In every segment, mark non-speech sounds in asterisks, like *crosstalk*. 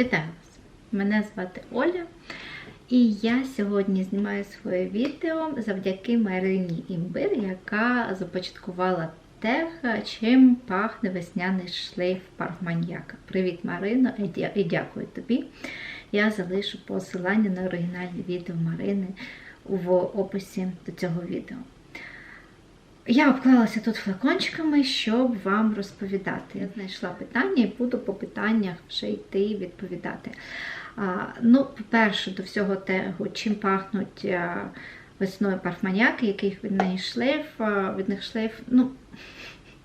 Вітаю вас! Мене звати Оля, і я сьогодні знімаю своє відео завдяки Марині Імбир, яка започаткувала тег, чим пахне весняний шлейф парфманьяка. Привіт, Марино, і дякую тобі. Я залишу посилання на оригінальне відео Марини в описі до цього відео. Я обклалася тут флакончиками, щоб вам розповідати. Я знайшла питання і буду по питаннях вже йти відповідати. А, ну, по-перше, до всього того, чим пахнуть а, весною парфманяки, яких від неї шлейф, а, від них шлейф. Ну,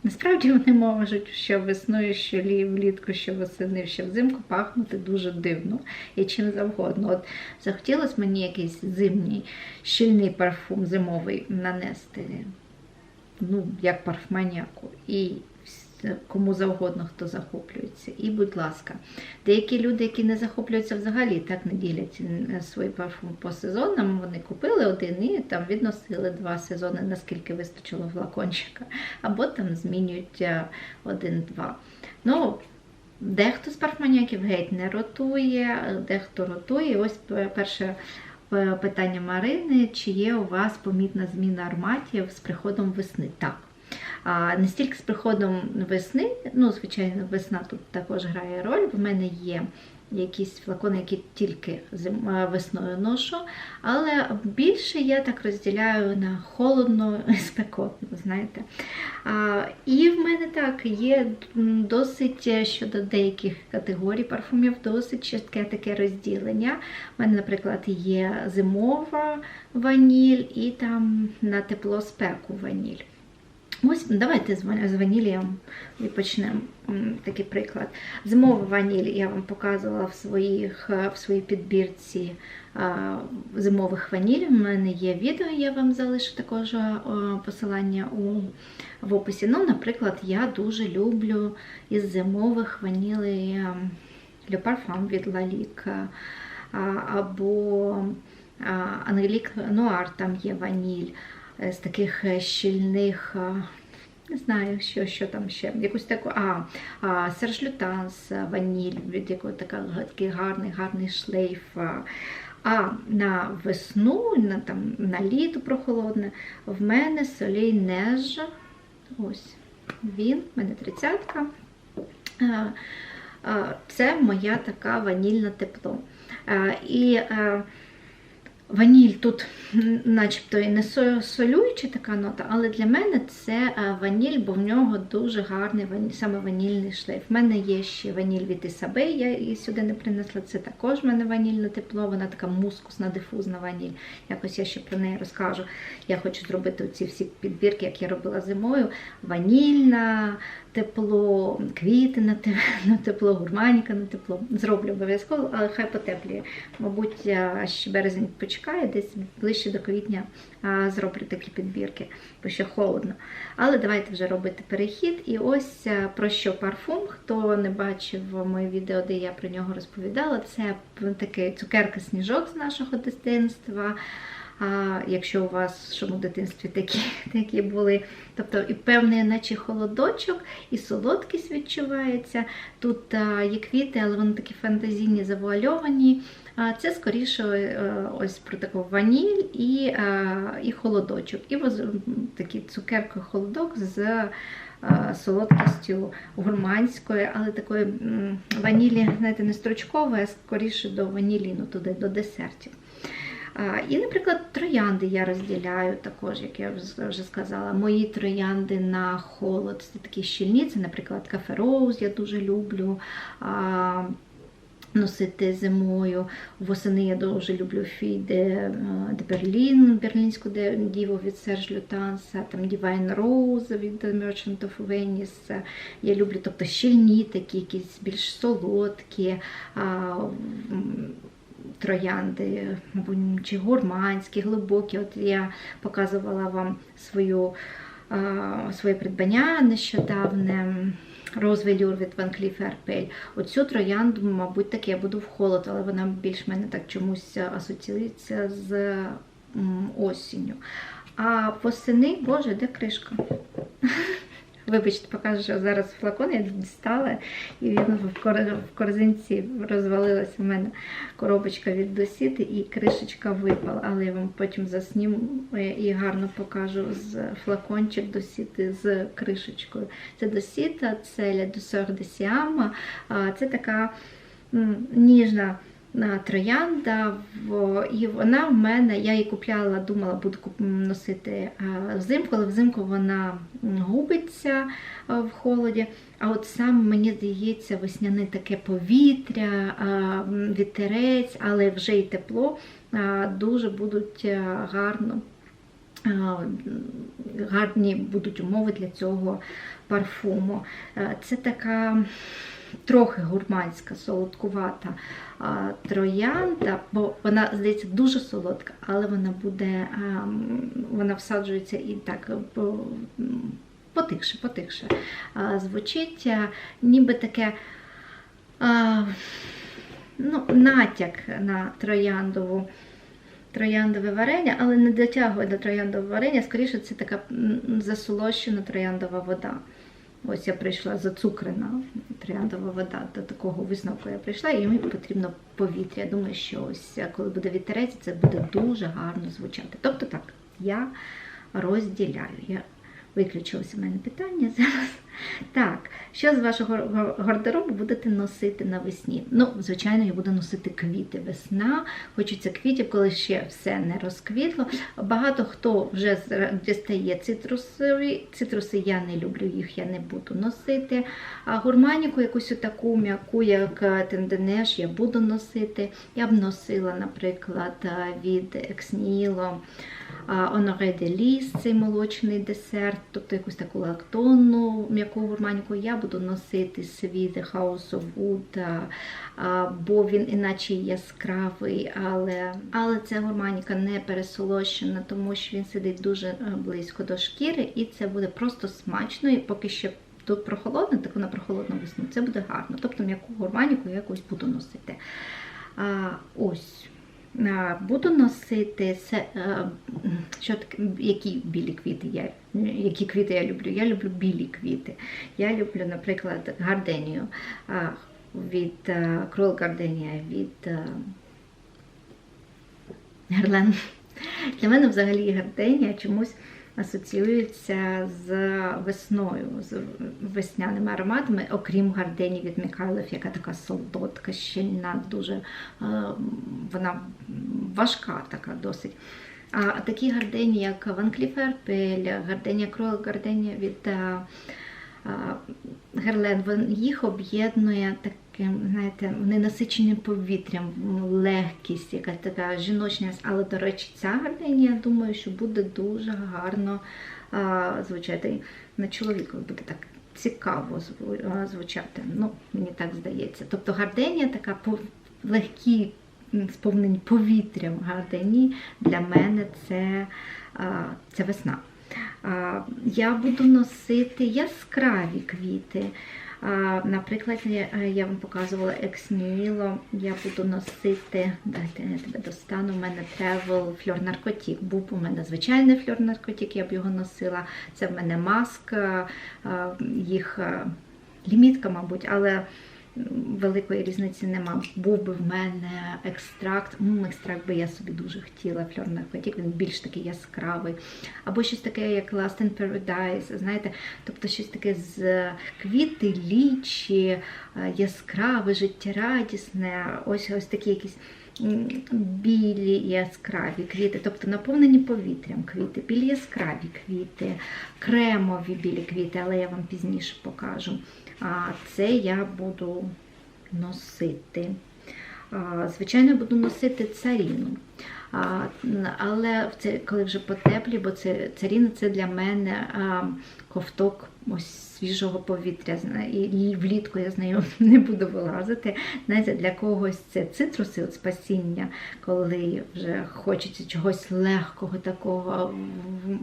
насправді вони можуть що весною, що лі- влітку, що восени, що взимку пахнути дуже дивно і чим завгодно. От захотілося мені якийсь зимній щільний парфум зимовий нанести ну, як парфманяку, і кому завгодно, хто захоплюється. І, будь ласка, деякі люди, які не захоплюються взагалі, так не ділять е, свої парфум по сезонам, вони купили один і там відносили два сезони, наскільки вистачило флакончика, або там змінюють е, один-два. Ну, Дехто з парфманяків геть не ротує, дехто ротує. Ось пе- перше питання Марини: чи є у вас помітна зміна ароматів з приходом весни? Так. А, не стільки з приходом весни, ну, звичайно, весна тут також грає роль. В мене є якісь флакони, які тільки зим- весною ношу, але більше я так розділяю на холодно і спекотно, знаєте. А, і в мене так є досить е, щодо деяких категорій парфумів, досить чітке таке розділення. У мене, наприклад, є зимова ваніль і там на тепло спеку ваніль. Ось давайте з ванілієм і почнемо такий приклад. Зимова ваніль я вам показувала в, своїх, е, в своїй підбірці зимових ваніль. У мене є відео, я вам залишу також е, посилання у, в описі. Ну, наприклад, я дуже люблю із зимових ванілей Le Parfum від Lalique або Ангелік Нуар, там є ваніль е, з таких е, щільних. Не знаю, що, що там ще. Якусь таку. А, а Серж Лютанс, ваніль, від якого такий гарний, гарний шлейф. а. На весну, на, там, на літо прохолодне, в мене солей неж. Ось він, в мене тридцятка. Це моя така ванільна тепло. І е, ваніль тут начебто і не солююча така нота, але для мене це е, ваніль, бо в нього дуже гарний ваніль, саме ванільний шлейф. В мене є ще ваніль від Ісабе, я її сюди не принесла. Це також в мене ванільне тепло, вона така мускусна, дифузна ваніль. Якось я ще про неї розкажу. Я хочу зробити ці всі підбірки, як я робила зимою. Ванільна тепло, квіти на *laughs* на тепло, гурманіка на тепло. Зроблю обов'язково, але хай потепліє. Мабуть, ще березень почекає, десь ближче до квітня зроблю такі підбірки, бо ще холодно. Але давайте вже робити перехід. І ось про що парфум. Хто не бачив моє відео, де я про нього розповідала, це такий цукерка-сніжок з нашого дитинства. А якщо у вас в своєму дитинстві такі, *laughs* такі були, тобто і певний, наче холодочок, і солодкість відчувається. Тут а, є квіти, але вони такі фантазійні, завуальовані. А Це скоріше е, ось про таку ваніль і, а, і холодочок. І воз- м, такий цукерко-холодок з солодкістю гурманської, але такої ванілі, знаєте, не стручкової, а скоріше до ваніліну, туди, до десертів. І, наприклад, троянди я розділяю також, як я вже- сказала. Мої троянди на холод. Це такі щільні, це, наприклад, кафе Роуз я дуже люблю. Носити зимою. Восени я дуже люблю Фіде де Берлін, берлінську де- діву від Серж Лютанса, там Divine Rose від Merchant of Venice. Я люблю тобто щільні, такі якісь більш солодкі. А, троянди, чи гурманські, глибокі. От я показувала вам свою, своє придбання нещодавне. Розвелюр від Van Cleef Arpels. Оцю троянду, мабуть, таки я буду в холод, але вона більш мене так чомусь асоціюється з осінню. А восени, боже, де кришка? Вибачте, покажу, що зараз флакон я дістала, і він в, корзинці розвалилася в мене коробочка від досіти, і кришечка випала. Але я вам потім засніму і гарно покажу з флакончик досіти з кришечкою. Це досіта, це Douceur de Siam. Це така ніжна на троянда, і вона в мене, я її купляла, думала, буду носити взимку, але взимку вона губиться в холоді. А от сам мені здається, весняне таке повітря, вітерець, але вже й тепло, дуже будуть гарно. Гарні будуть умови для цього парфуму. Е, Це така трохи гурманська, солодкувата троянда, бо вона, здається, дуже солодка, але вона буде, вона всаджується і так потихше, потихше звучить, ніби таке. Ну, натяк на трояндову, трояндове варення, але не дотягує до трояндового варення, скоріше це така засолощена трояндова вода. Ось я прийшла зацукрена трояндова вода. До такого висновку я прийшла, і мені потрібно повітря. Я думаю, що ось коли буде вітерець, це буде дуже гарно звучати. Тобто так, я розділяю. Я виключилося в мене питання зараз. Так, що з вашого гардеробу будете носити навесні? Ну, звичайно, я буду носити квіти. Весна, хочеться квітів, коли ще все не розквітло. Багато хто вже дістає цитрусові. Цитруси я не люблю, їх я не буду носити. А гурманіку якусь таку м'яку, як е, тенденеш, я буду носити. Я б носила, наприклад, е, від Ексніло. Honoré de Lis, цей молочний десерт, тобто якусь таку лактонну м'яку гурманіку. Я буду носити свій The House of Wood, бо він іначе яскравий, але, але ця гурманіка не пересолощена, тому що він сидить дуже е, близько до шкіри, і це буде просто смачно. І поки ще тут прохолодно, так вона прохолодна весну. Це буде гарно. Тобто м'яку гурманіку я якось буду носити. А, ось. Буду носити е, що які білі квіти я, які квіти я люблю. Я люблю білі квіти. Я люблю, наприклад, гарденію від Крол Гарденія від е, Герлен. Для мене взагалі гарденія чомусь асоціюється з весною, з весняними ароматами, окрім гардені від Михайлов, яка така солодка, щільна, дуже е, вона важка така досить. А такі гардені, як Ван Кліф Ерпель, гарденія Крол, гарденія від е, е, Герлен, їх об'єднує таким, знаєте, вони насичені повітрям, легкість, якась така жіночність. Але, до речі, ця гарденія, я думаю, що буде дуже гарно а, звучати на чоловіка, буде так цікаво звучати. Ну, мені так здається. Тобто гарденія така легкі, сповнені повітрям гардені для мене це, а, це весна. Я буду носити яскраві квіти. Наприклад, я е, вам показувала ексніло. Я буду носити, дайте я тебе достану. У мене тревел Фльор Наркотік. Був у мене звичайний фльор наркотік, я б його носила. Це в мене маска, їх лімітка, мабуть, але великої різниці нема. Був би в мене екстракт. М, екстракт би я собі дуже хотіла. Фльор наркотік, він більш такий яскравий. Або щось таке, як Last in Paradise, знаєте, тобто щось таке з квіти, лічі, е, яскраве, життєрадісне, ось ось такі якісь. Білі яскраві квіти, тобто наповнені повітрям квіти, білі яскраві квіти, кремові білі квіти, але я вам пізніше покажу. Це я буду носити. Звичайно, буду носити царіну. Але коли вже потеплі, бо це царіна це для мене ковток ось свіжого повітря. І влітку я з нею *laughs* не буду вилазити. Знаєте, для когось це цитруси, от спасіння, коли вже хочеться чогось легкого, такого,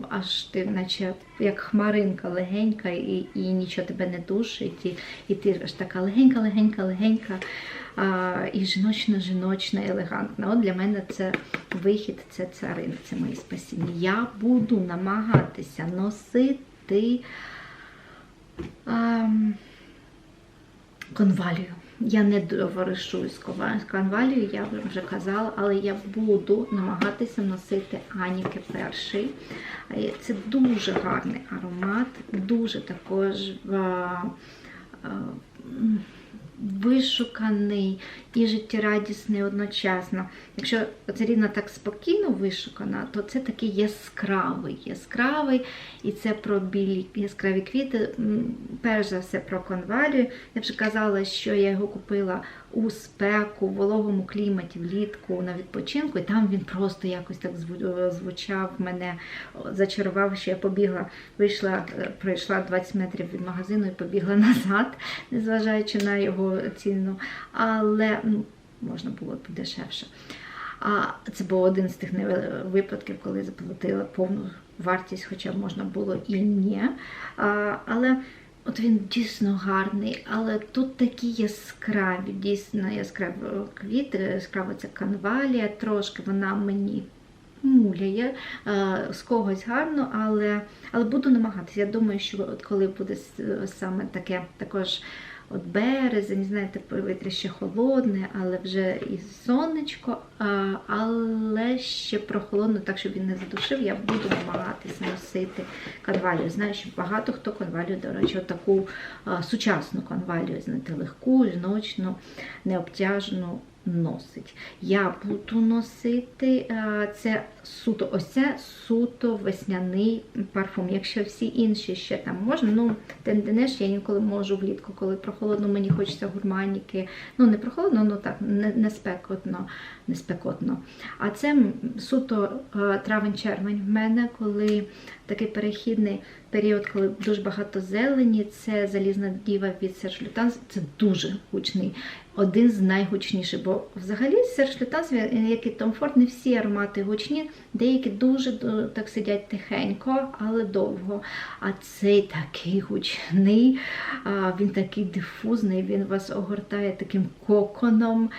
аж ти, наче як хмаринка легенька, і, і нічого тебе не душить, і, і ти аж така легенька, легенька, легенька. А, і жіночна-жіночна, елегантна. От для мене це вихід, це царина, це моє спасіння. Я буду намагатися носити ем, конвалію. Я не товаришую з конвалію, я вже казала, але я буду намагатися носити Аніки перший. Е, Це дуже гарний аромат, дуже також а, а, м, вишуканий і життєрадісний одночасно. Якщо Царіна так спокійно вишукана, то це такий яскравий, яскравий, і це про білі яскраві квіти. Перш за все про конвалію. Я вже казала, що я його купила у спеку, в вологому кліматі влітку на відпочинку, і там він просто якось так звучав мене, зачарував, що я побігла, вийшла, е, пройшла 20 метрів від магазину і побігла *laughs* назад, незважаючи на його ціну. Але ну, можна було б дешевше. А це був один з тих випадків, коли заплатила повну вартість, хоча можна було і ні. А, але от він дійсно гарний, але тут такі яскраві, дійсно яскраві квіти, яскрава ця канвалія, трошки вона мені муляє, е, з когось гарно, але, але буду намагатися. Я думаю, що от коли буде саме таке також. От березень, знаєте, повітря ще холодне, але вже і сонечко, але ще прохолодно, так щоб він не задушив, я буду намагатися носити конвалію. Знаю, що багато хто конвалію, до речі, таку сучасну конвалію, знаєте, легку, жіночну, необтяжну носить. Я буду носити це суто, ось це суто весняний парфум. Якщо всі інші ще там можна, ну тенденеш я інколи можу влітку, коли прохолодно, мені хочеться гурманіки. Ну, не прохолодно, ну так, не, не спекотно, не спекотно. А це суто е, травень-червень в мене, коли такий перехідний період, коли дуже багато зелені, це залізна діва від Serge Lutens, це дуже гучний. Один з найгучніших, бо взагалі Serge Lutens, як і Ford, не всі аромати гучні, деякі дуже так сидять тихенько, але довго. А цей такий гучний, він такий дифузний, він вас огортає таким коконом.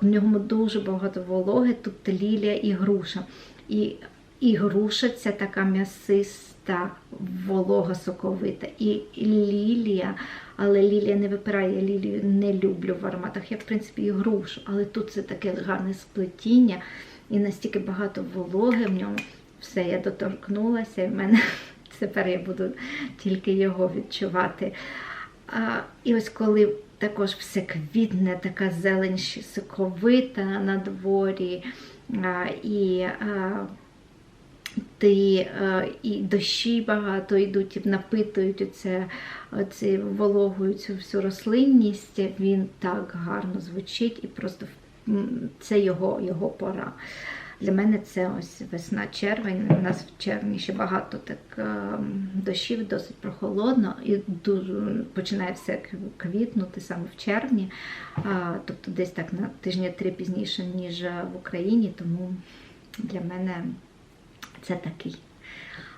В ньому дуже багато вологи, тут лілія і груша. І, і груша ця така м'ясиста, волога соковита. І лілія, але лілія не випирає, я лілію не люблю в ароматах. Я, в принципі, і грушу, але тут це таке гарне сплетіння і настільки багато вологи в ньому. Все, я доторкнулася, і в мене *laughs* тепер я буду тільки його відчувати. А, і ось коли також все квітне, така зелень соковита на дворі, а, і а, ти, е, і дощі багато йдуть і напитують оце, оце вологою цю всю рослинність, він так гарно звучить і просто це його, його пора. Для мене це ось весна-червень. У нас в червні ще багато так ем, дощів, досить прохолодно, і дуже починає все квітнути саме в червні, тобто десь так на тижні три пізніше, ніж в Україні. Тому для мене це такий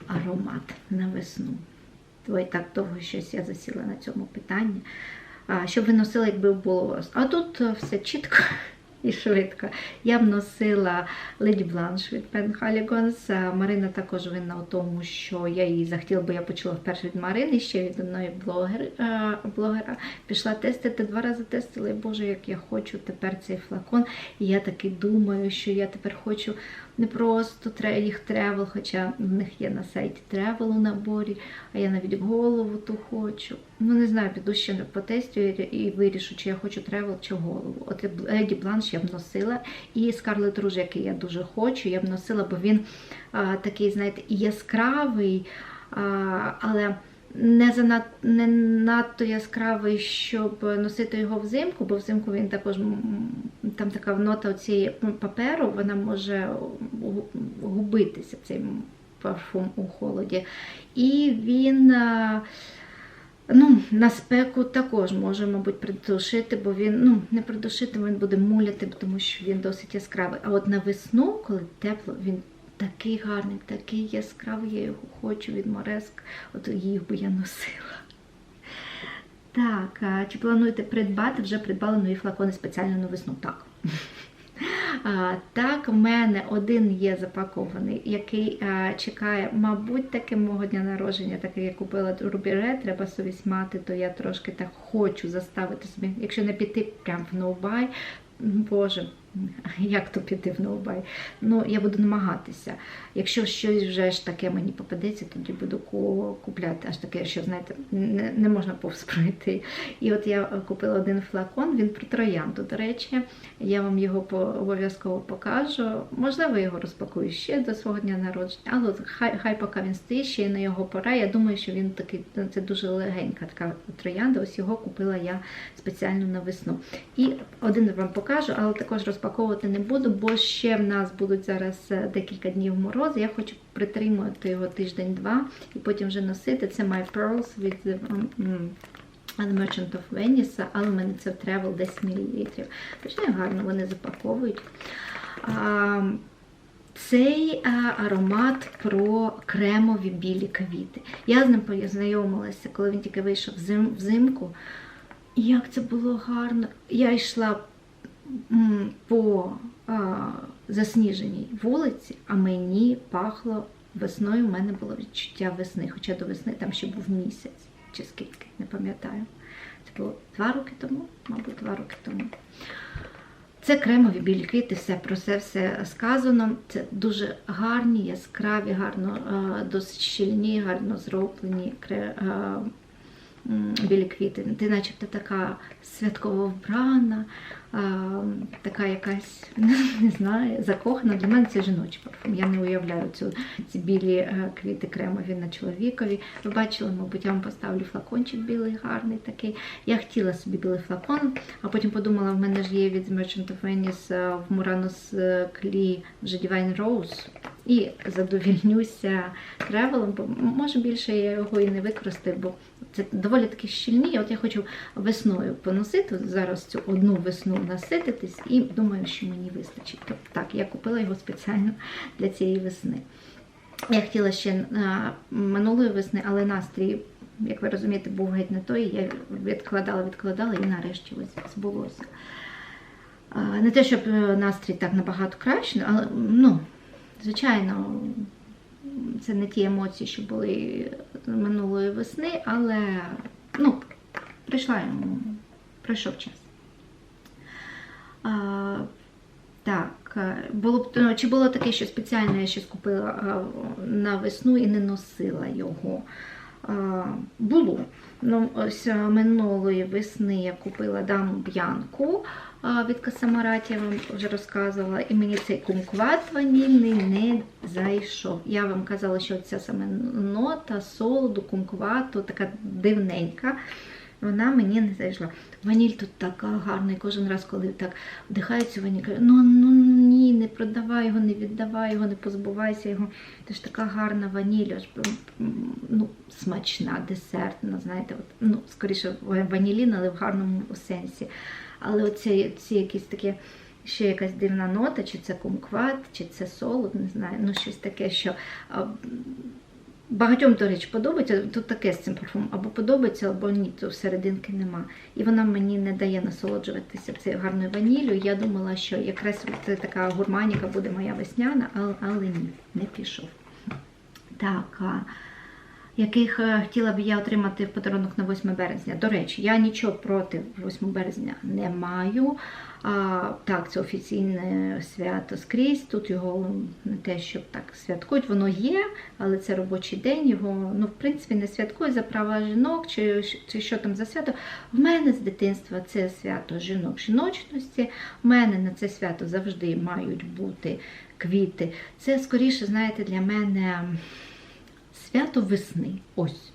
аромат на весну. Ой, так довго щось я засіла на цьому питанні. А, що ви носили, якби було вас? А тут е, все чітко *laughs* і швидко. Я б носила Леді Бланш від Пенхалігонс. Марина також винна у тому, що я її захотіла, бо я почула вперше від Марини, ще від одної блогер, е, блогера. Пішла тестити, два рази тестила, і Боже, як я хочу тепер цей флакон. І я таки думаю, що я тепер хочу не просто їх тревел, хоча в них є на сайті тревел у наборі, а я навіть голову ту хочу. Ну не знаю, піду ще потестю і, і вирішу, чи я хочу тревел, чи голову. От Леді Бланш я б носила. І Скарлет Руж, який я дуже хочу, я б носила, бо він а, такий, знаєте, яскравий, а, але не занад, не надто яскравий, щоб носити його взимку, бо взимку він також там така нота цієї паперу, вона може губитися цей парфум у холоді. І він. Ну, на спеку також може, мабуть, придушити, бо він ну, не придушити, він буде муляти, тому що він досить яскравий. А от на весну, коли тепло, він такий гарний, такий яскравий, я його хочу від Мореск, от їх би я носила. Так, чи плануєте придбати? Вже придбали нові флакони спеціально на весну? Так. А, Так, в мене один є запакований, який а, чекає, мабуть, таки мого дня народження, так як я купила рубіре, треба совість мати, то я трошки так хочу заставити собі, якщо не піти прямо в ноубай, Боже, *laughs* як то піти в ноубай? Ну, я буду намагатися. Якщо щось вже ж таке мені попадеться, тоді буду купляти аж таке, що знаєте, не, не можна повз пройти. І от я купила один флакон, він про троянду. До речі, я вам його обов'язково покажу. Можливо, його розпакую ще до свого дня народження, але хай хай поки він стоїть, ще й на його пора. Я думаю, що він такий, це дуже легенька така троянда. Ось його купила я спеціально на весну. І один вам покажу, але також розпаковувати не буду, бо ще в нас будуть зараз е, декілька днів мороз. Я хочу притримувати його тиждень-два і потім вже носити. Це My Pearls від The Merchant of Venice, але в мене це в Travel 10 мл. Точно гарно вони запаковують. Цей аромат про кремові білі квіти. Я з ним познайомилася, коли він тільки вийшов взимку. Як це було гарно. Я йшла по засніженій вулиці, а мені пахло весною, у мене було відчуття весни, хоча до весни там ще був місяць, чи скільки, не пам'ятаю. Це було два роки тому, мабуть, два роки тому. Це кремові білі квіти, все про це все сказано. Це дуже гарні, яскраві, гарно, досить щільні, гарно зроблені білі квіти. Ти начебто така святково вбрана, така якась, *laughs* не знаю, закохана. Для мене це жіночий парфум. Я не уявляю цю, ці білі е, квіти кремові на чоловікові. Ви бачили, мабуть, я вам поставлю флакончик білий, гарний такий. Я хотіла собі білий флакон, а потім подумала, в мене ж є від Merchant of Venice е, в Muranos Клі вже Divine Rose. І задовільнюся тревелом, бо може більше я його і не використаю, бо це доволі таки щільні. От я хочу весною поносити, зараз цю одну весну насититись, і думаю, що мені вистачить. Тобто так, я купила його спеціально для цієї весни. Я хотіла ще минулої весни, але настрій, як ви розумієте, був геть не той. Я відкладала, відкладала і нарешті ось збулося. Не те, щоб е, настрій так набагато краще, але ну, звичайно, це не ті емоції, що були минулої весни, але ну, прийшла йому, пройшов час. А, Так, було б ну, чи було таке, що спеціально я щось купила на весну і не носила його? А, Було. Ну, ось минулої весни я купила даму б'янку від Касамараті, я вам вже розказувала, і мені цей кумкват ванільний не зайшов. Я вам казала, що ця саме нота, солоду, кумквату, така дивненька. Вона мені не зайшла. Ваніль тут така гарна, і кожен раз, коли так вдихаю цю ваніль, кажу, ну ну не продавай його, не віддавай його, не позбувайся його. Це ж така гарна ваніль, аж ну, смачна, десертна, знаєте, от, ну, скоріше ванілін, але в гарному сенсі. Але оці, ці якісь такі, ще якась дивна нота, чи це кумкват, чи це солод, не знаю, ну щось таке, що багатьом, до речі, подобається. Тут таке з цим парфумом, або подобається, або ні, то серединки нема. І вона мені не дає насолоджуватися цією гарною ваніллю. Я думала, що якраз це така гурманіка буде моя весняна, але, але ні, не пішов. Так яких е, хотіла б я отримати в подарунок на 8 березня. До речі, я нічого проти 8 березня не маю. А, Так, це офіційне свято скрізь. Тут його не те, щоб так святкують, воно є, але це робочий день. Його, ну, в принципі, не святкують за права жінок чи, чи що там за свято. В мене з дитинства це свято жінок жіночності. У мене на це свято завжди мають бути квіти. Це скоріше, знаєте, для мене свято весни. Ось.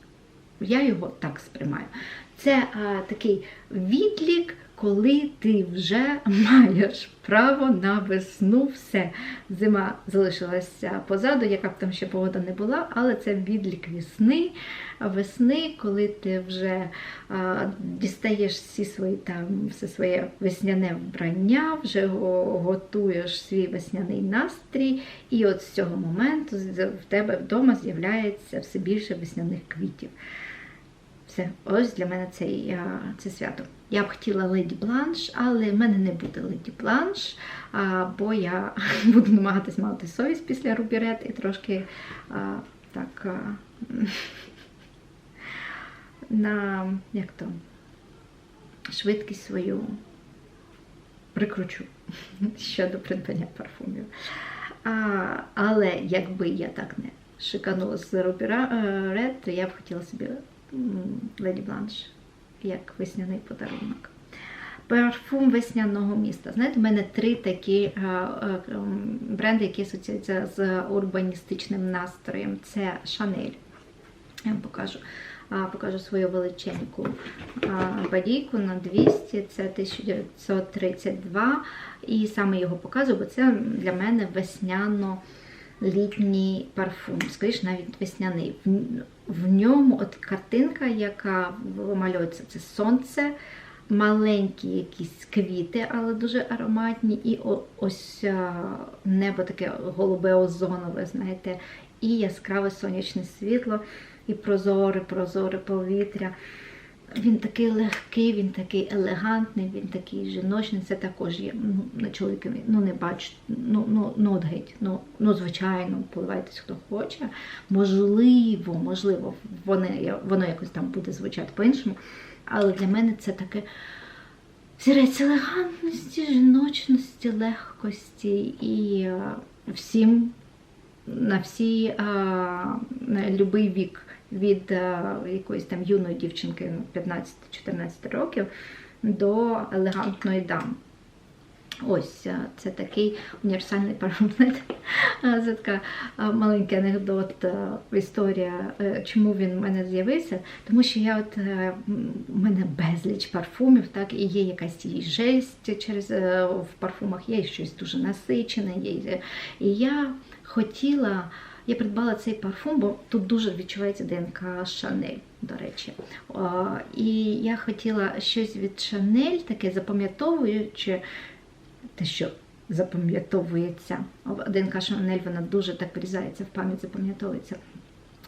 Я його так сприймаю. Це а, такий відлік, коли ти вже маєш право на весну. Все. Зима залишилася позаду, яка б там ще погода не була, але це відлік весни, весни, коли ти вже а, дістаєш всі свої там, все своє весняне вбрання, вже готуєш свій весняний настрій, і от з цього моменту в тебе вдома з'являється все більше весняних квітів. Все, ось для мене це, а, це свято. Я б хотіла леді бланш, але в мене не буде леді бланш, а, бо я *laughs* буду намагатись мати совість після рубірет і трошки а, так а, *laughs* на як то, швидкість свою прикручу *laughs* щодо придбання парфумів. А, але якби я так не шиканула з рубірет, то я б хотіла собі Леді Бланш як весняний подарунок. Парфум весняного міста. Знаєте, у мене три такі а, а, бренди, які асоціюються з урбаністичним настроєм. Це Шанель. Я вам покажу. А, покажу свою величеньку бодійку на 200, це 1932. І саме його показую, бо це для мене весняно літній парфум, скоріш навіть весняний. В, в ньому от картинка, яка вимальовується, це сонце, маленькі якісь квіти, але дуже ароматні, і ось небо таке голубе озонове, знаєте, і яскраве сонячне світло, і прозоре, прозоре повітря. Він такий легкий, він такий елегантний, він такий жіночний. Це також є ну, на чоловікові. Ну, не бачу, ну, ну, ну от геть, ну, ну, звичайно, поливайтесь, хто хоче. Можливо, можливо, воно, воно якось там буде звучати по-іншому. Але для мене це таке взірець елегантності, жіночності, легкості і а, всім на всі а, на будь-який вік від е, якоїсь там юної дівчинки 15-14 років до елегантної дами. Ось е, це такий універсальний парфум. *laughs* Це така е, маленький анекдот, історія, чому він в мене з'явився. Тому що я от у мене безліч парфумів, так, і є якась її жесть через в парфумах, є щось дуже насичене. Є, і я хотіла. Я придбала цей парфум, бо тут дуже відчувається ДНК Шанель, до речі. І я хотіла щось від Шанель, таке запам'ятовуючи те, що запам'ятовується. ДНК Шанель вона дуже так врізається в пам'ять, запам'ятовується.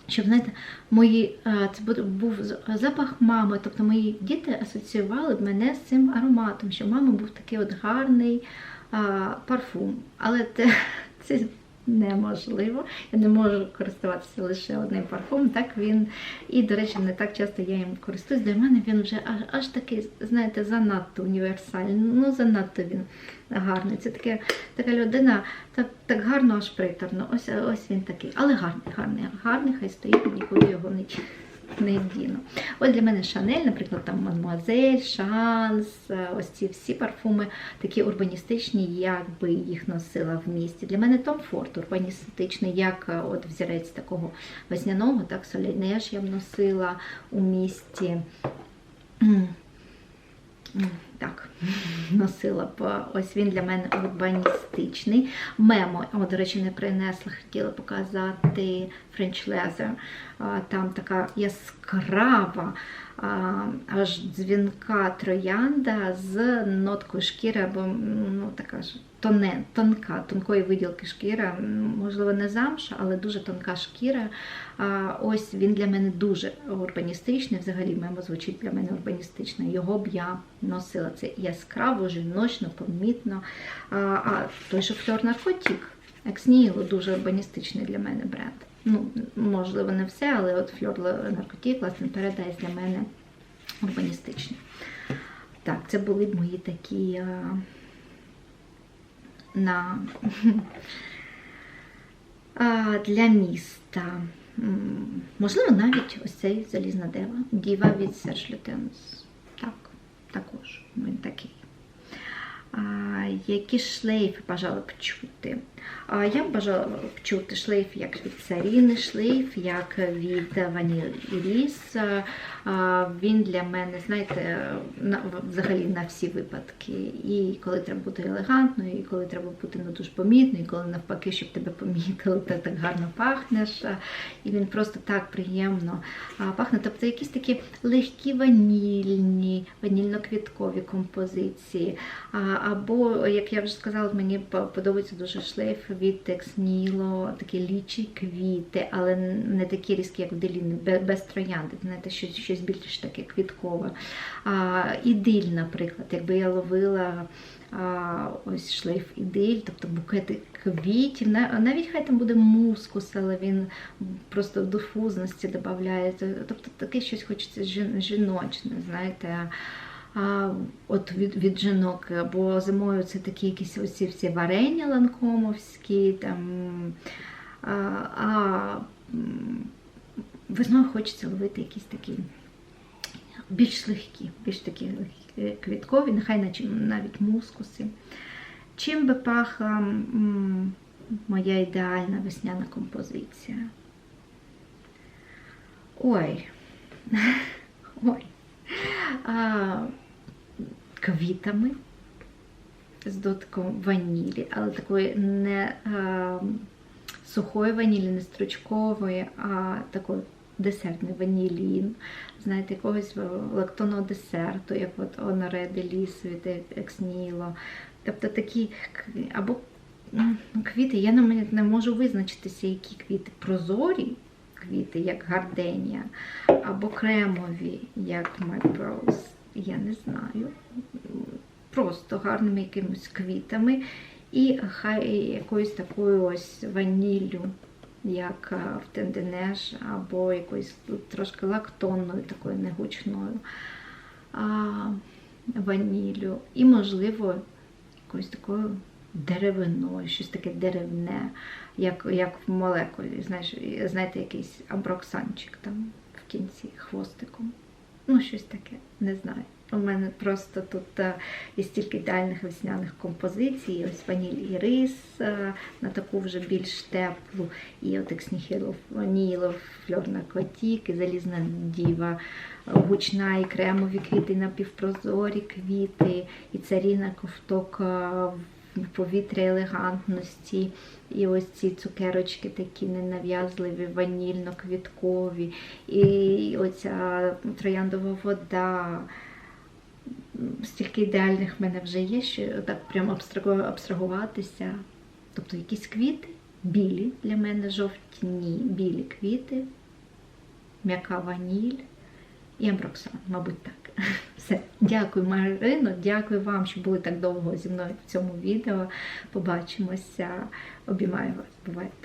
Щоб, знаєте, мої, це був запах мами, тобто мої діти асоціювали мене з цим ароматом, що мами був такий от гарний а, парфум. Але *laughs* це, це неможливо. Я не можу користуватися лише одним парфумом. Так він, і, до речі, не так часто я їм користуюсь. Для мене він вже аж, аж такий, знаєте, занадто універсальний. Ну, занадто він гарний. Це таке, така людина, так так гарно, аж приторно. Ось ось він такий. Але гарний, гарний, гарний, хай стоїть, нікуди його не не. От для мене Шанель, наприклад, там Мадмуазель, Шанс, е, ось ці всі парфуми такі урбаністичні, як би їх носила в місті. Для мене Том Форд урбаністичний, як е, от взірець такого весняного, так, Солінеж я б носила у місті. Так, *laughs* носила б. Ось він для мене урбаністичний. Мемо, о, до речі, не принесла, хотіла показати French Leather. Там така яскрава, аж дзвінка троянда з ноткою шкіри, або ну, така ж тоне, тонка, тонкої виділки шкіра, можливо, не замша, але дуже тонка шкіра. Ось він для мене дуже урбаністичний. Взагалі, мемо звучить для мене урбаністично. Його б я носила. Це яскраво, жіночно, помітно. А той же фльор наркотік, Ексніло, дуже урбаністичний для мене бренд. Ну, можливо, не все, але от фльор наркотік, власне, передасть для мене урбаністичний. Так, це були б мої такі на *laughs* для міста. Можливо, навіть ось цей залізна дева. Діва від Серж Лютенс. Так, також він такий. Які шлейфи бажали б чути? Я б бажала б чути шлейф як від царіни, шлейф, як від Ваніль Іріс. Він для мене, знаєте, взагалі на всі випадки. І коли треба бути елегантною, і коли треба бути не дуже помітною, і коли навпаки, щоб тебе помітили, ти так гарно пахнеш. І він просто так приємно пахне. Тобто якісь такі легкі ванільні, ванільно-квіткові композиції. Або, як я вже сказала, мені подобається дуже шлейф від Ексніло, такі лічі квіти, але не такі різкі, як в Деліни, бе- без троянди. Знаєте, щось, щось більш таке квіткове. Ідиль, наприклад, якби я ловила а, ось шлейф ідиль, тобто букети квітів. Навіть хай там буде мускус, але він просто в дифузності додає. Тобто таке щось хочеться жіночне, знаєте. От від, від жінок, бо зимою це такі якісь оці всі варення ланкомовські, там, а, а весною хочеться ловити якісь такі більш легкі, більш такі квіткові, нехай навіть мускуси. Чим би пахла моя ідеальна весняна композиція? Ой. *laughs* Ой. А, квітами з додатком ванілі, але такої не а, сухої ванілі, не стручкової, а такої десертний ванілін, знаєте, якогось лактонного десерту, як от Honoré de Lis від Ексніло. Тобто такі або квіти, я навіть не можу визначитися, які квіти прозорі квіти, як гарденія, або кремові, як Rose, я не знаю. Просто гарними якимись квітами. І хай якоюсь такою ось ваніллю, як е, в тенденеш, або якоюсь трошки лактонною, такою негучною ваніллю. І, можливо, якоюсь такою деревиною, щось таке деревне, як, як в молекулі. Знаєш, знаєте, якийсь аброксанчик там в кінці хвостиком. Ну, щось таке, не знаю. У мене просто тут е, є стільки ідеальних весняних композицій. Ось ваніль і рис е, на таку вже більш теплу, і от ексніхілов, ванілов, фльор наркотік, і залізна діва, гучна і кремові квіти, напівпрозорі квіти, і царіна ковток е, повітря елегантності. І ось ці цукерочки такі ненав'язливі, ванільно-квіткові, і оця трояндова вода. Стільки ідеальних в мене вже є, що так прямо абстрагуватися. Тобто якісь квіти білі для мене жовтні білі квіти, м'яка ваніль і амброксан, мабуть, так. *laughs* Все. Дякую, Марино. Дякую вам, що були так довго зі мною в цьому відео. Побачимося. Обіймаю вас. Бувайте.